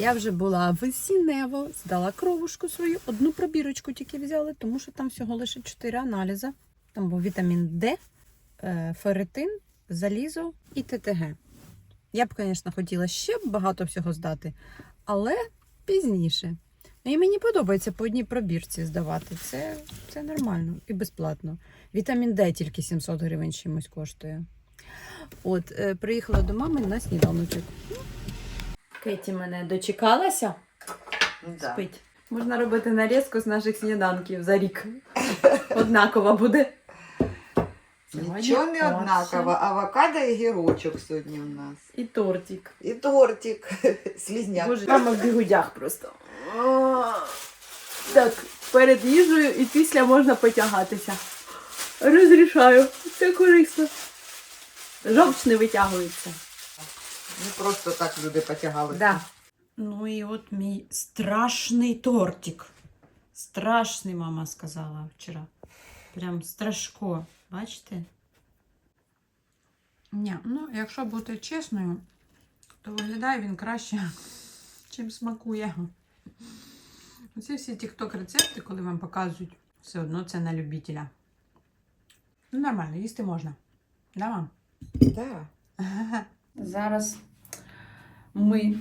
Я вже була в Сінево, здала кровушку свою, одну пробірочку тільки взяли, тому що там всього лише 4 аналізи. Там був вітамін Д, е, ферритин, залізо і ТТГ. Я б, звісно, хотіла ще багато всього здати, але пізніше. Ну, І мені подобається по одній пробірці здавати. Це, це нормально і безплатно. Вітамін Д тільки 700 гривень чимось коштує. От, е, приїхала до мами на сніданочок. Кеті мене дочекалася. Да. Спить. Можна робити нарізку з наших сніданків за рік. Однакова буде. Нічого не однаково. Авокадо і гірочок сьогодні у нас. І тортик. І тортик. Слізняк. Боже, мама в бігудях просто. Так, перед їжею і після можна потягатися. Розрішаю. Це корисно. Жовч не витягується. Не просто так люди потягалися. Да. Ну і от мій страшний тортик. Страшний, мама сказала вчора. Прям страшко. Бачите? Ні, ну, якщо бути чесною, то виглядає він краще, чим смакує. Оці всі тікток рецепти, коли вам показують, все одно це на любителя. Ну, нормально, їсти можна. Да, мам? Да. Зараз ми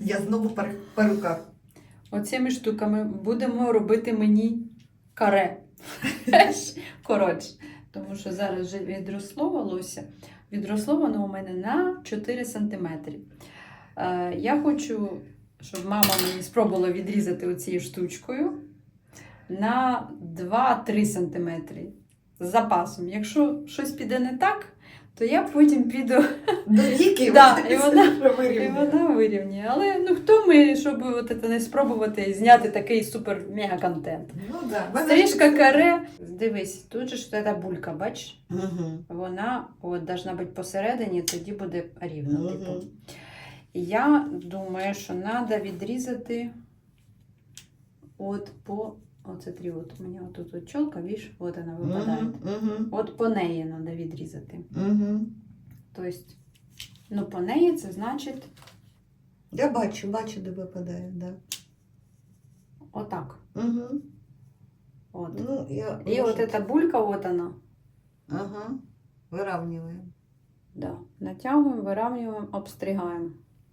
Я знову пер- оцими штуками будемо робити мені каре. Коротше, тому що зараз вже відросло волосся. Відросло воно у мене на 4 см. Е, я хочу, щоб мама мені спробувала відрізати оцією штучкою на 2-3 см з запасом. Якщо щось піде не так, то я потім піду До віки. Да, і вона- і вона вирівнює. Але ну хто ми, щоб от це не спробувати і зняти такий супер мега контент. Ну, да. Стрижка каре. Дивись, тут же ж ця булька, бач? Мгм. Вона от должна бути посередині, тоді буде рівно. Мгм. Типу. Я думаю, що треба відрізати от по. Оце три, от у мене отут от чолка, видиш, от вона випадає. Мгм. Мгм. От по неї треба відрізати. Мгм. Тобто, ну по неї це значить Я бачу, бачу, де випадає, да. отак. Угу. От. Ну, я... И вот эта булька, вот она. Ага. Виравнюємо. Да. Натягуємо, виравнюємо, обстригаємо.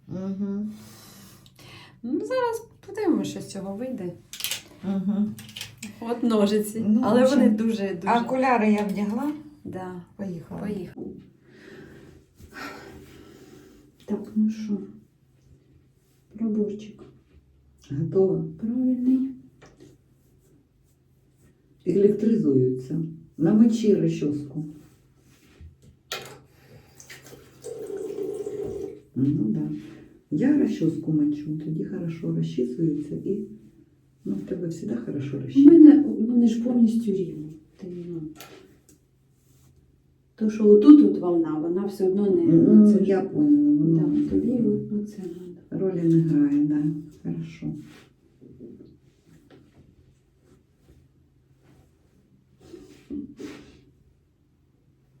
Угу. Ну, зараз подивимося, що з цього вийде. Угу. От ножиці. Ну, Але вони дуже дуже. А окуляри я вдягла, Да. поїхала. Поїхали. Так, ну що? Проборчик. Готово. Правильний. Електризуються. Намочи розчоску. Ну да. Я розчоску мочу, тоді хорошо розчісується і ну, в тебе завжди хорошо У мене вони ж повністю рівні. Ти, ну, То, що отут от волна, вона все одно не. Ну, це я поняла, да, воно тобі от- оце треба. ролі не грає, да. Хорошо.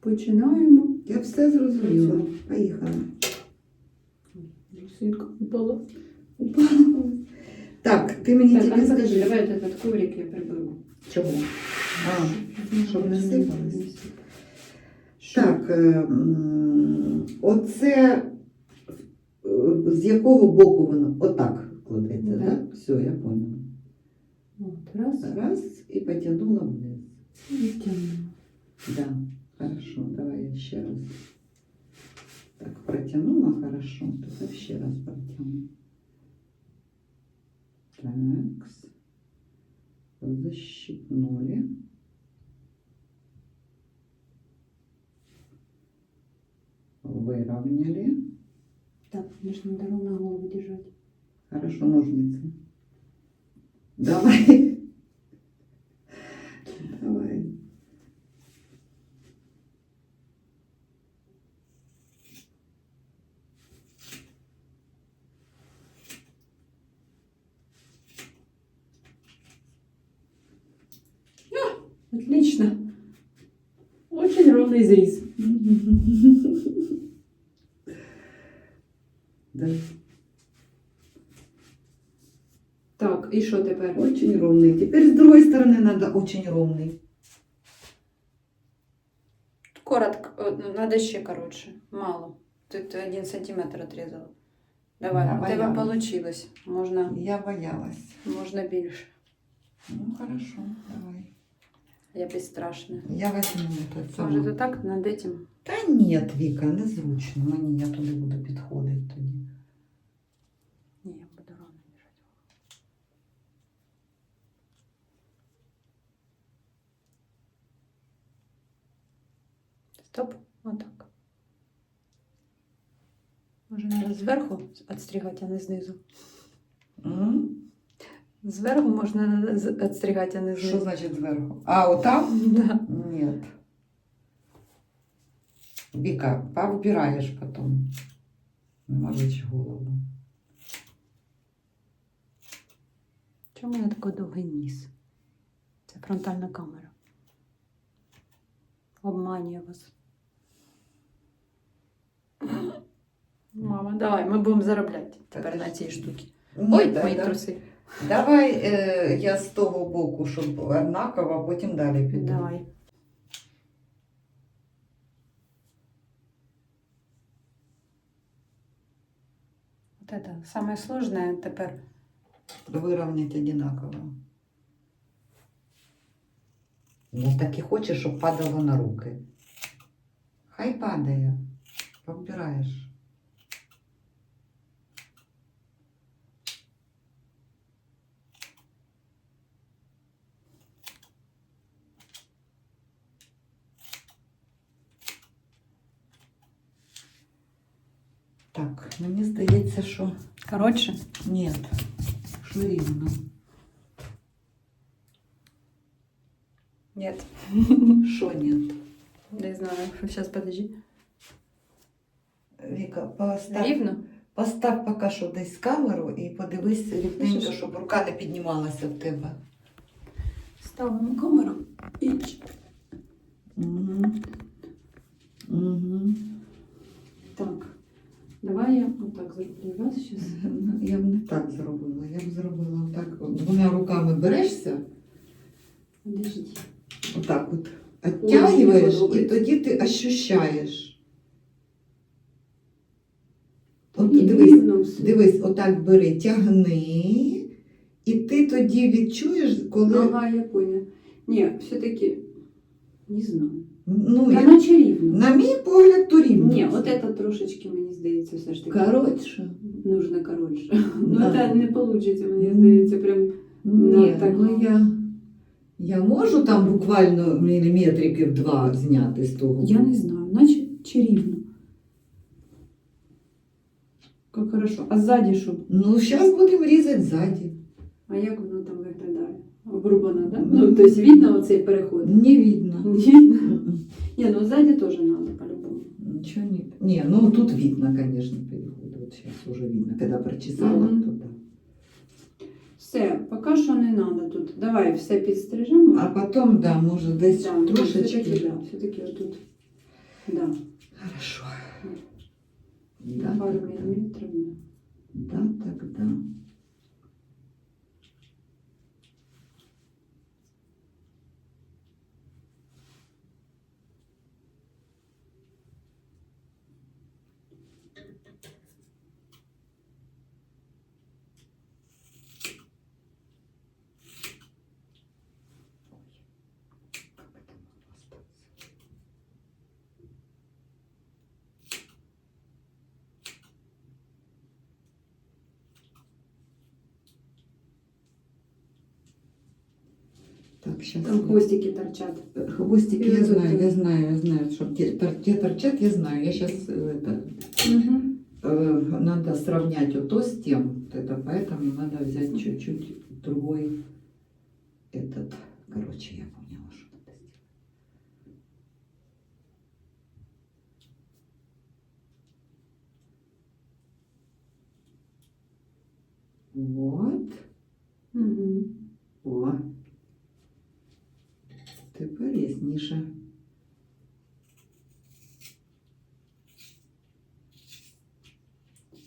Починаємо. Я все зрозуміла. Поїхала. Світка упала. Так, ти мені Так, тільки скажи. давай этот коврик я приберу. Чого? А, щоб не сипалось. Так, е, м, оце е, з якого боку воно? Отак кладеться, Да. так? Все, я поняла. От, раз, Раз і потягнула вниз. і тягнемо. Да, хорошо, давай я ще раз. Так, протянула хорошо, тепер ще раз протягну. Так, защипнули. Выровняли. Так, нужно дорогу на голову держать. Хорошо, ножницы. Давай. Отлично. Очень ровный изрез. Да. і що тепер? Очень ровный. Теперь с другой стороны надо очень ровный. Коротко, треба ще коротше. Мало. Тут один сантиметр отрізала. Давай, Я у тебе боялась. вийшло. Можна, Я боялась. можна більше. Ну, хорошо, давай. Я безстрашна. Я возьму этот Може, самый. то так над этим? Та ні, Віка, незручно мені, я туди буду підходити тоді. Ні, я буду рано біжати. Стоп, отак. Може, треба зверху відстрігати, а не знизу. М? Зверху можна відстрігати, а не Що значить зверху? А, отам? Да. Нет. Вика, поубираешь потом. Намажешь голову. Чому я такий довгий ніс? Це фронтальна камера. Обманює вас. Мама, давай, ми будемо заробляти тепер на цій штуці. Ой, Ой, мої труси. Давай е, я з того боку, щоб однаково, а потім далі піду. Давай. Вот это самое сложное тепер. Вирівняти одинаково. Ну, так і хочеш, щоб падало на руки. Хай падає. Поубираєш. Так, мені здається, що Коротше, ні, що рівно. нет. Що ні? Не знаю. Сейчас подожди. Віка, постав, Рівно? постав поки що десь камеру і подивись рівненько, щоб рука не піднімалася в тебе. Ставимо камеру і Угу. Угу. Так. Давай я отак зроблю раз. Я б не так зробила. Я б зробила так. от Двома руками берешся, Подожди. отак от оттягуєш, і тоді ти ощущаєш. От І дивись, дивись, отак бери, тягни, і ти тоді відчуєш, коли. Ага, я поняла. Ні, все-таки не знаю. Ну, Та я- наче рівно. на мій погляд, то рівно. Ні, все. от це трошечки, мені здається, все ж таки. Коротше. Нужно коротше. Ну, Да. це не вийде, мені Мгм. здається, прям. Ні, Ну, так. ну я, я можу там буквально міліметриків два зняти з того. Я не знаю, наче чи рівно. Як хорошо. А ззаді що? Ну, зараз будемо різати ззаді. А як воно там виглядає? Обрубано, так? Ну. Тобто видно оцей переход? Не видно. Ні. М-м. Ні, ну ззаді теж треба по-любому. Ничего не... Не, ну тут видно, конечно, переход. Вот сейчас уже видно. Когда прочесала, Мгм. то да. Все, поки що не треба тут. Давай все підстрижемо. А потом, да, может, десь да, ну, трошечки. Все-таки, да, все-таки отут. Да. Хорошо. Да, пару так, да. міліметрів. да. Да, Сейчас. Там хвостики торчат. Хвостики, я знаю, я знаю, я знаю, что те, те торчат, я знаю. Я сейчас это, Угу. э, надо сравнять вот то с тем, вот это, поэтому надо взять чуть-чуть другой этот, Тепер ясніше.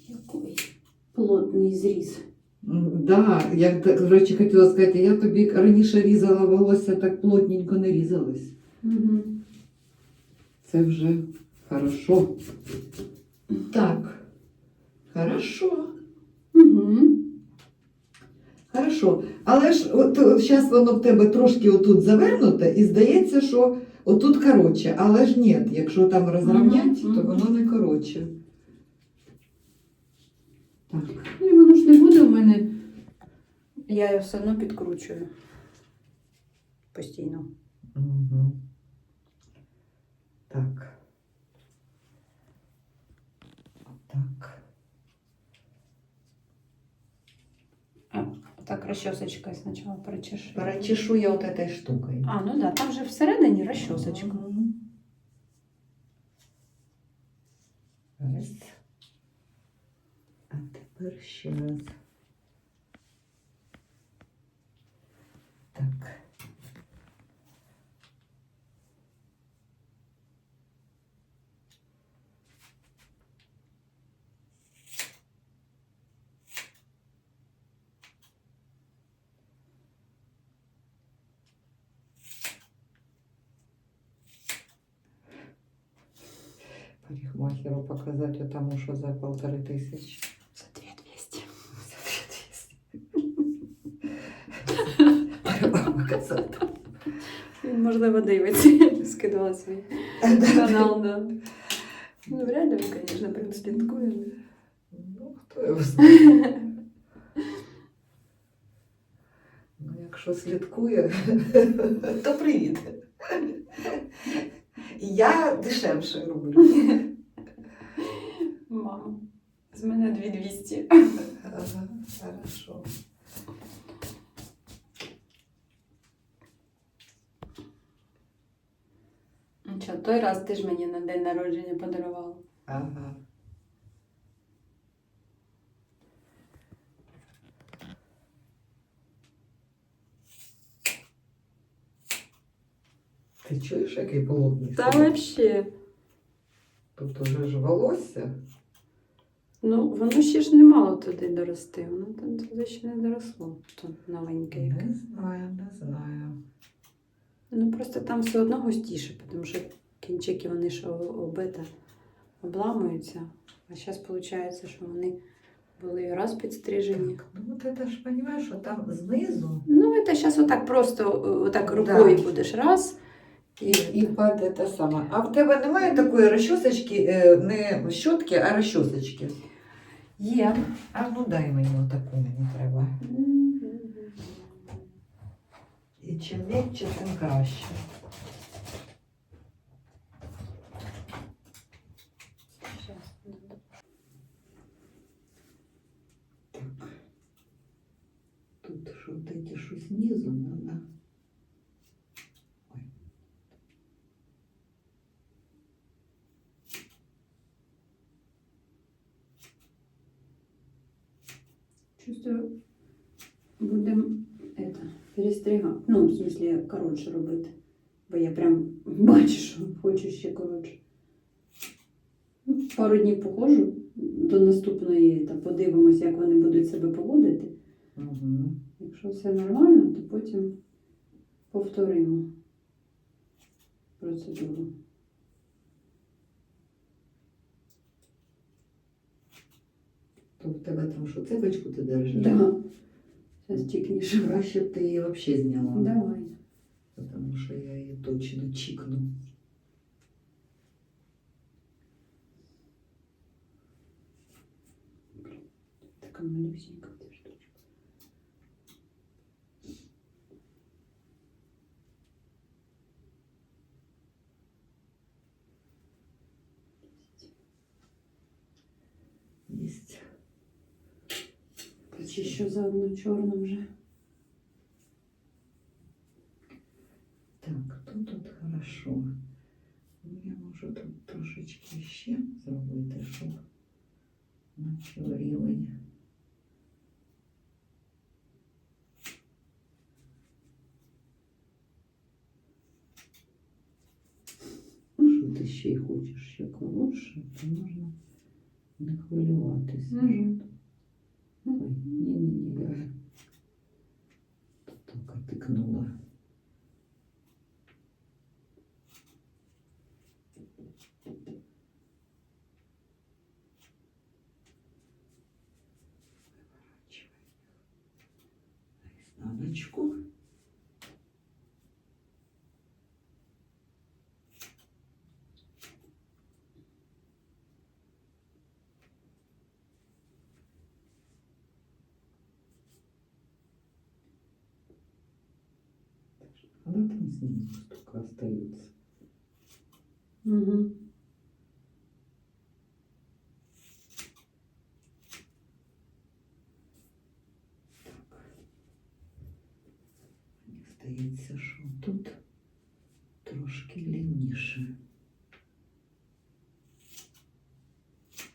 Який плотний зріз. Да, я так, до речі, хотіла сказати, я тобі раніше різала волосся, так плотненько не різалось. Угу. Це вже хорошо. Так. Хорошо. Угу. Хорошо. Але ж от зараз воно в тебе трошки отут завернуте і здається, що отут коротше. Але ж ні, якщо там розрівнять, Мгм, то воно не коротше. Так. Ну і воно ж не буде у мене. Я його все одно підкручую. Постійно. Угу. Так. Так. Так, розчосочкою спочатку перечешу. Перечешу я от этой штукою. А, ну да, там же всередині розчосочка. Мгм. Раз. А тепер ще раз. Тисячі. За 2200. Треба показати. Він, можливо, дивиться. Я скидувала свій канал, да. Ну, вряд ли звісно, прям слідкує. Ну, хто його знає. Ну, якщо слідкує, то привіт. Я дешевше роблю. Мама. Мене 2200. Ага, хорошо. Ну що, той раз ти ж мені на день народження подарувала. Ага. Ти чуєш, який плотний? Та взагалі. Тут уже ж волосся. Ну, воно ще ж не мало туди дорости. Воно там туди ще не доросло. Тут новеньке. Не знаю, не знаю. Ну просто там все одно густіше, тому що кінчики вони ж о- обита обламуються. А зараз виходить, що вони були раз підстрижені. Ну от ти ж розумієш, що там знизу Ну, це зараз отак просто отак рукою Да. будеш раз. і, і під те саме. А в тебе немає такої розчосочки, е, не щотки, а розчосочки? Є. А ну дай мені отаку мені треба. І чим м'якче, тим краще. Так. Тут що вот эти, що знизу надо. Перестригати. Ну, в смысле, коротше робити. Бо я прям бачу, що хочу ще коротше. Ну, Пару днів походжу до наступної, та подивимось, як вони будуть себе поводити. Угу. Якщо все нормально, то потім повторимо процедуру. То в тебе там що, цепочку ти держиш? Да. Зараз чекніше. Краще б ти її взагалі зняла. Давай. Потому що я її точно чікну. Така малюсенька ця Чи що заодно чорним вже. Так, тут тут хорошо. Я можу тут трошечки ще зробити, щоб наче рівень. Ну, що ти ще й хочеш ще коротше, то можна не хвилюватися. Мгм. Ой, не-не-не, я только тыкнула. Она там снизу только остается. Угу. Мені здається, що тут трошки лівніше.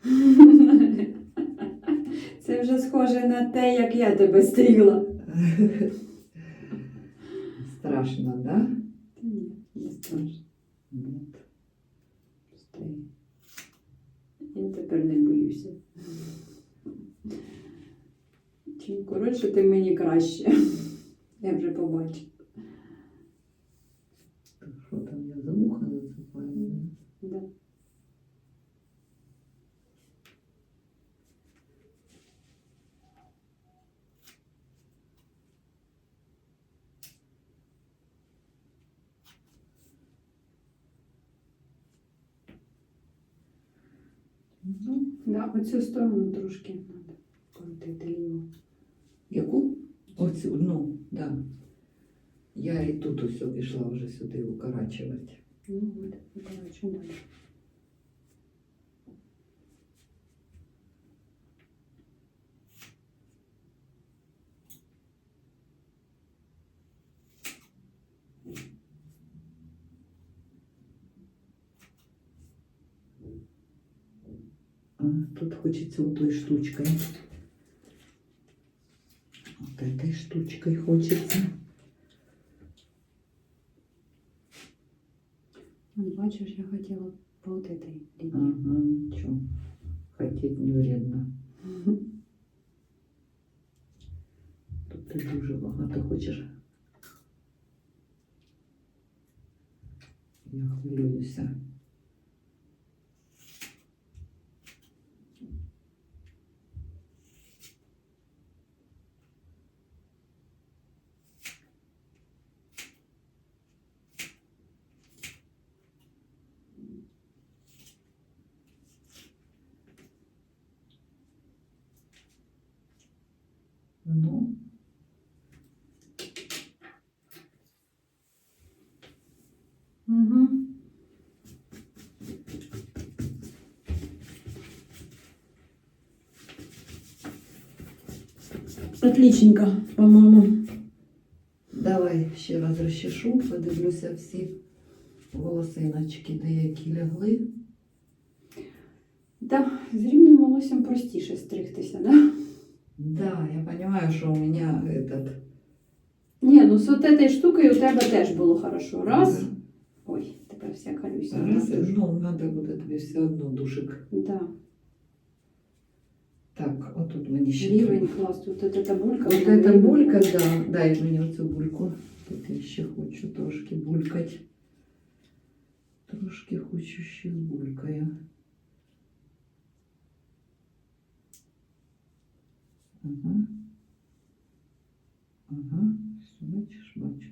Це вже схоже на те, як я тебе стріла. Страшно, да? Нет. не страшно. Нет. Пусти. Я тепер не боюся. Чим коротше, тим мені краще. Я вже побачу. Що там я за ухо зацепаю? Да. Ну, Да, оцю сторону трошки треба крутити ліву. яку? Оцю, ну, да. Я і тут усе пішла вже сюди укорачувати. Ну, от, укорачуємо далі. тут хочеться вот той штучкой. Вот этой штучкой хочется. От, бачиш, я хотіла по от этой лінії. Ага, ничего. Хотеть не вредно. Тут ти дуже багато хочеш. Я хвилююся. Отличненько, по-моему. давай ще раз розчешу, подивлюся всі волосиночки, деякі лягли. Да, з рівним волоссям простіше стригтися, да? Да, я понимаю, что у меня этот... Ні, ну з от этой штукою у тебе теж було хорошо. Раз. Ой, тепер вся колюся. Раз, ну, надо буде тобі все одно душик. Да. Так, отут мені ще Рівень клас, тут от эта булька. Вот вона эта рівень. булька, да, дай мені оцю бульку. Тут я ще хочу трошки булькать. Трошки хочу ще з булькою. Ага. Ага, все, бачиш, бачу.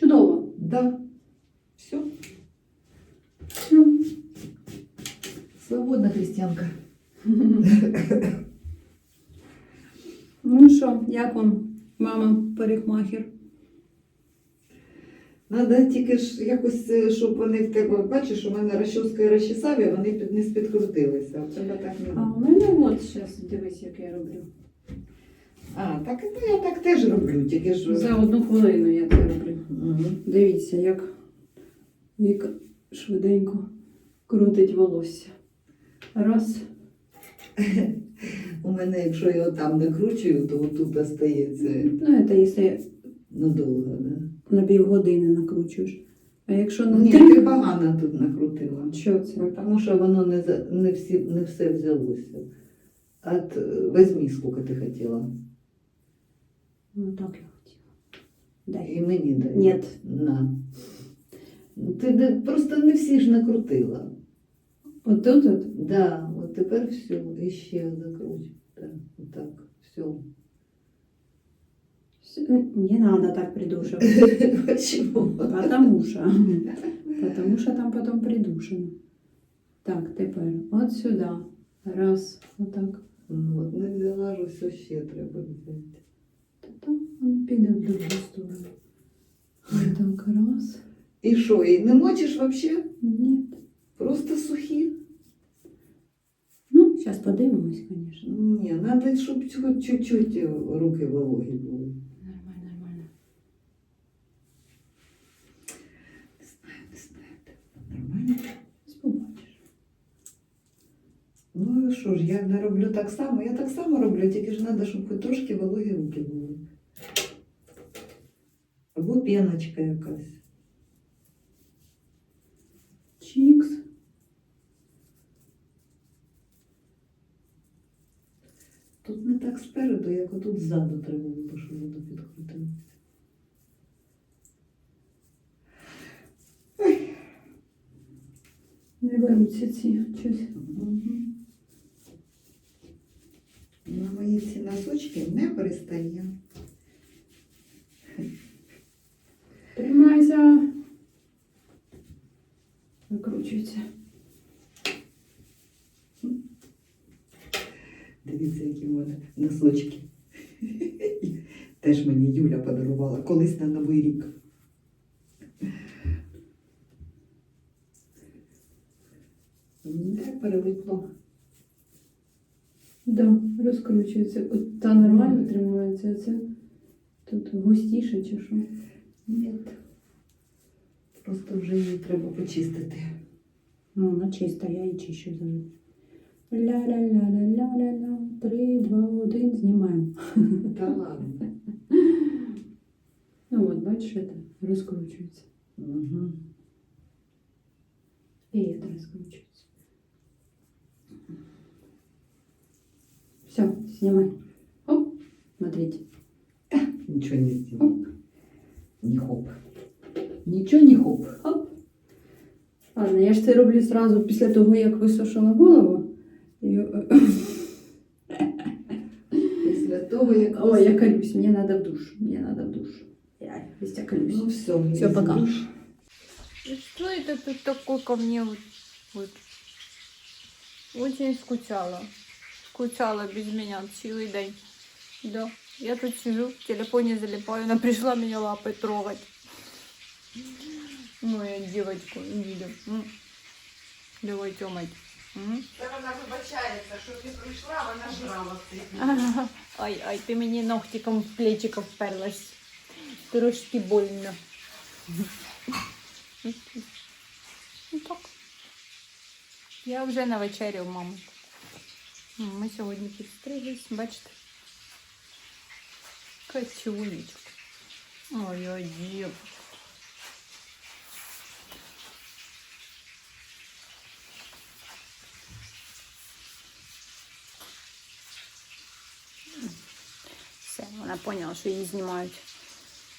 Чудово. Да. Все. Ну, Свободна християнка. Ну що, як вам, мама парикмахер? Надо тільки ж якось, е, щоб вони в тебе, бачиш, у мене розчоска і розчесав, і вони не спідкрутилися. У тебе так не А у мене от зараз дивись, як я роблю. А, так ну, я так теж роблю, тільки ж. За одну хвилину я це роблю. Мгм. Дивіться, як Віка швиденько крутить волосся. Раз. У мене, якщо я там накручую, то отут остається Ну, це якщо надовго, да? на півгодини накручуєш. А якщо Ні, ти погано тут накрутила. Що це? Тому що воно не, не, всі, не все взялося. От, е, возьми, скільки ти хотіла. Ну так я хотіла. Дай. І мені дай. Ні. На. Ну, Ти не- просто не всі ж накрутила. Отут от? Да, от тепер все, і ще закруть. Так, отак, все. Не надо так придушивать. Почему? Потому що. Потому що там потім придушено. Так, тепер от сюди. Раз, отак. Ну, от не взяла ж все ще треба взяти. Та там він піде в другу сторону. Так, раз. І що, і не мочиш взагалі? Ні. Просто сухі? Ну, зараз подивимось, звісно. Ні, треба, щоб хоч чуть-чуть руки вологі були. Нормально, нормально. Не знаю, не знаю. Нормально? Побачиш. Ну що ж, я не роблю так само. Я так само роблю, тільки ж треба, щоб хоч трошки вологі руки були. Або піночка якась. Чікс. Тут не так спереду, як отут ззаду треба було, щоб воно підкрутилося. Не беруться ці щось. На мої ці носочки не пристає. Викручується. Дивіться, які в мене носочки. Теж мені Юля подарувала колись на Новий рік. Не перелипло. Да, розкручується. От та нормально тримається, а це тут густіше чи що? Ні. Просто вже її треба почистити. Ну, вона чиста, я її чищу завжди. Ля-ля-ля-ля-ля-ля-ля. Три, два, один, знімаємо. Та ладно. Ну от, бачиш, це розкручується. Угу. І це розкручується. Все, снимай. Оп, смотрите. Нічого не сделал. Не хоп. Нічого не хоп. Оп. Ладно, я ж це роблю сразу після того, як висушила голову. І... е, Після того, як... Ой, я колюсь, мне надо в душ. Мне надо в душ. Я весь я колюсь. Ну все, Всё, пока. И что это ты такой ко мне вот, вот? Очень скучала. Скучала без меня целый день. Да. Я тут сижу, в телефоне залипаю. Она пришла меня лапой трогать. Моя девочка, Юля. М. Давай, Тёмать. М. Та вона вибачається, що ти прийшла, вона жрала цей. Ага. Ай, ай, ти мені ногтиком в плечико вперлась. Трошки больно. Ну так. Я вже на вечерю, маму. М, Ми сьогодні підстриглись, бачите. Качунечку. Ой, ой, дівчинка. Поняла, що її знімають.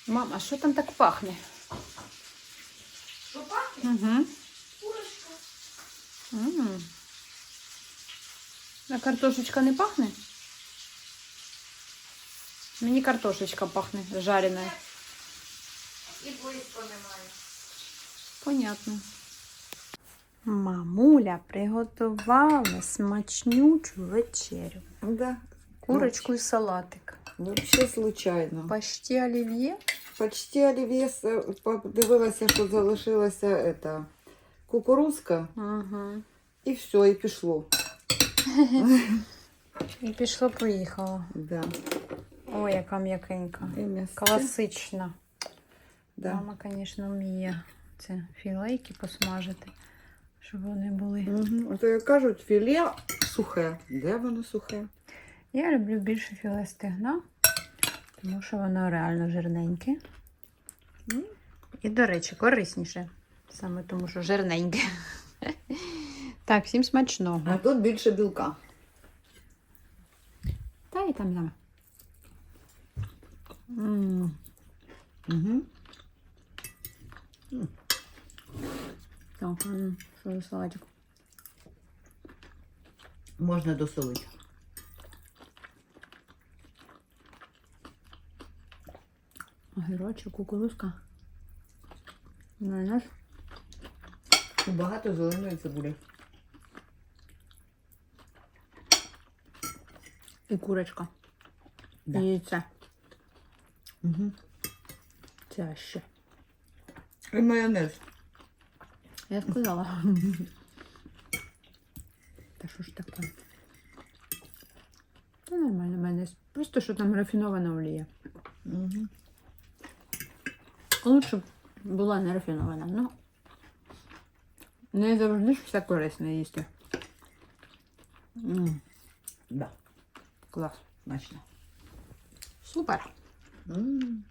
Мама, а що там так пахне? Що пахне? Угу. Курочка. М. А картошечка не пахне? Мені картошечка пахне жарена. І близько немає. Понятно. Мамуля приготувала смачнючу вечерю. Да. Курочку і салатик. Вообще случайно. Пашті олів'є. Почти олів'є подивилася, що залишилася ета, кукурузка, Угу. і все, і пішло. І пішло, поїхало. Да. Ой, яка м'якенька. Класична. Да. Мама, звісно, вміє це філейки посмажити, щоб вони були. Угу. То як кажуть, філе сухе. Де воно сухе? Я люблю більше філе стегна, тому що воно реально жирненьке. І, до речі, корисніше. Саме тому, що жирненьке. Так, всім смачного. А тут більше білка. Та і там там. М, Угу. Так, що за салатик? Можна досолити. Огірочок, кукурузка. Майонез. І багато зеленої цибулі. І курочка. Да. І яйце. Угу. Це ще. І майонез. Я сказала. Та що ж таке? Та нормально майонез. Просто що там рафінована олія. Угу. Лучше б була не рафінована. Ну, не завжди ж все корисне їсти. М, Да. клас. Смачно. Супер. М.